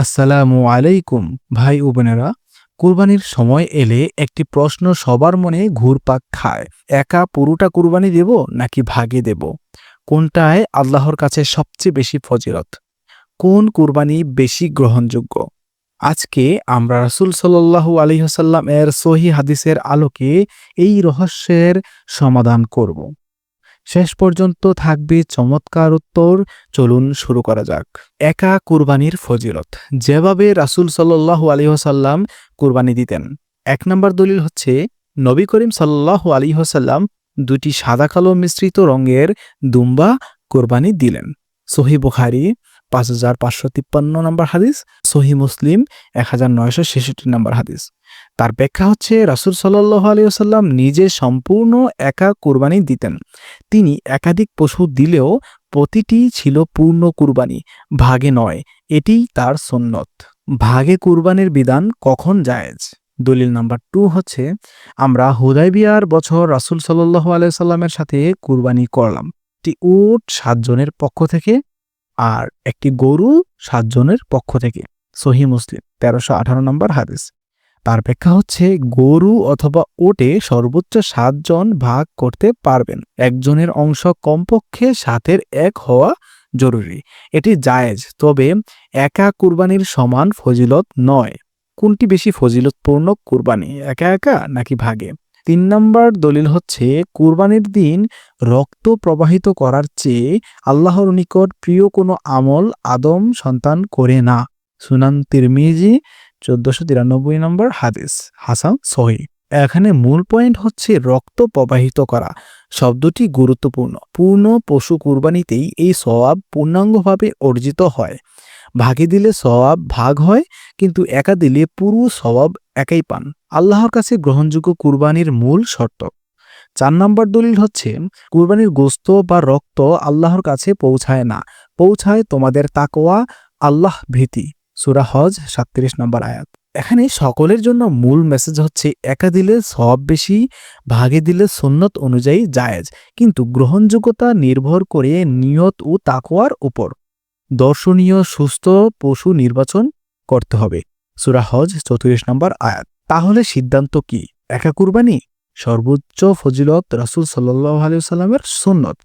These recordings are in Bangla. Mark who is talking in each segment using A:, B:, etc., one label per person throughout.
A: আসসালামু আলাইকুম, ভাই ও বোনেরা। কুরবানির সময় এলে একটি প্রশ্ন সবার মনে ঘুরপাক খায়। একা পুরোটা কুরবানি দেব নাকি ভাগে দেব? কোনটায় আল্লাহর কাছে সবচেয়ে বেশি ফজিলত? কোন কুরবানি বেশি গ্রহণযোগ্য? আজকে আমরা রাসূল সাল্লাল্লাহু আলাইহি এর সহি হাদিসের আলোকে এই রহস্যের সমাধান করব। শেষ পর্যন্ত থাকবে চমৎকার উত্তর। চলুন শুরু করা যাক। একা কুরবানির ফজিলত। যেভাবে রাসুল সাল্লাহ আলিহসাল্লাম কুরবানি দিতেন, এক নম্বর দলিল হচ্ছে, নবী করিম সাল্লাহ আলিহসাল্লাম দুটি সাদা কালো মিশ্রিত রঙের দুম্বা কোরবানি দিলেন। সহি বুখারি পাঁচ হাজার পাঁচশো তিপ্পান্ন নম্বর হাদিস, সহি মুসলিম এক হাজার নয়শো ছেষট্টি নম্বর হাদিস। তার ব্যাখ্যা হচ্ছে, রাসুল সাল্লাহ আলিয়াল্লাম নিজে সম্পূর্ণ একা কুরবানি দিতেন। তিনি একাধিক পশু দিলেও প্রতিটি ছিল পূর্ণ কুরবানি, ভাগে নয়। এটি তার সন্ন্যত ভাগে কুরবানির বিধান কখন জায়েজ? দলিল নাম্বার টু হচ্ছে, আমরা হুদাইবিয়ার বছর রাসুল সাল্লাহ আলাইসাল্লামের সাথে কুরবানি করলাম। একটি উট সাতজনের পক্ষ থেকে আর একটি গরু সাতজনের পক্ষ থেকে। সহি মুসলিম, তেরোশো আঠারো নম্বর হাদিস। তার ব্যাখ্যা হচ্ছে, গরু অথবা ওটে সর্বোচ্চ সাতজন ভাগ করতে পারবেন। একজনের অংশ কমপক্ষে সাতের এক হওয়া জরুরি। এটি জায়েজ, তবে একা কুরবানির সমান ফজিলত নয়। কোনটি বেশি ফজিলতপূর্ণ কুরবানি, একা একা নাকি ভাগে? তিন নম্বর দলিল হচ্ছে, কুরবানির দিন রক্ত প্রবাহিত করার চেয়ে আল্লাহর নিকট প্রিয় কোনো আমল আদম সন্তান করে না। সুনান তিরমিজি, চোদ্দশো তিরানব্বই নম্বর হাদিস, হাসান, সহি। এখানে মূল পয়েন্ট হচ্ছে রক্ত প্রবাহিত করা। শব্দটি গুরুত্বপূর্ণ। পূর্ণ পশু কুরবানিতেই এই সওয়াব পূর্ণাঙ্গভাবে অর্জিত হয়। ভাগে দিলে সওয়াব ভাগ হয়, কিন্তু একা দিলে পুরো সওয়াব একাই পান। আল্লাহর কাছে গ্রহণযোগ্য কুরবানির মূল শর্ত। চার নম্বর দলিল হচ্ছে, কুরবানির গোস্ত বা রক্ত আল্লাহর কাছে পৌঁছায় না। পৌঁছায় তোমাদের তাকোয়া আল্লাহ ভীতি। সুরা হজ, সাতত্রিশ নম্বর আয়াত। এখানে সকলের জন্য মূল মেসেজ হচ্ছে, একা দিলে সব বেশি, ভাগে দিলে সুন্নত অনুযায়ী জায়েজ। কিন্তু গ্রহণযোগ্যতা নির্ভর করে নিয়ত ও তাকোয়ার উপর। দর্শনীয় সুস্থ পশু নির্বাচন করতে হবে। সুরা হজ, চৌত্রিশ নম্বর আয়াত। তাহলে সিদ্ধান্ত কি? একা কুরবানি? সর্বোচ্চ ফজিলত রাসুল সাল্লাহ আলিয়াল্লামের সুন্নত।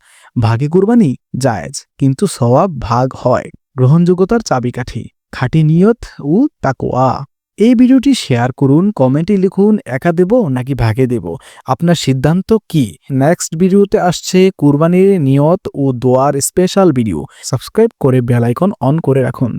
A: ভাগে কুরবানি জায়েজ, কিন্তু সওয়াব ভাগ হয়। গ্রহণযোগ্যতার চাবিকাঠি। খাঁটি নিয়ত ও তাকোয়া এই ভিডিওটি শেয়ার করুন, কমেন্টে লিখুন, একা দেব নাকি ভাগে দেব? আপনার সিদ্ধান্ত কি? নেক্সট ভিডিওতে আসছে কুরবানির নিয়ত ও দোয়ার স্পেশাল ভিডিও। সাবস্ক্রাইব করে বেলাইকন অন করে রাখুন।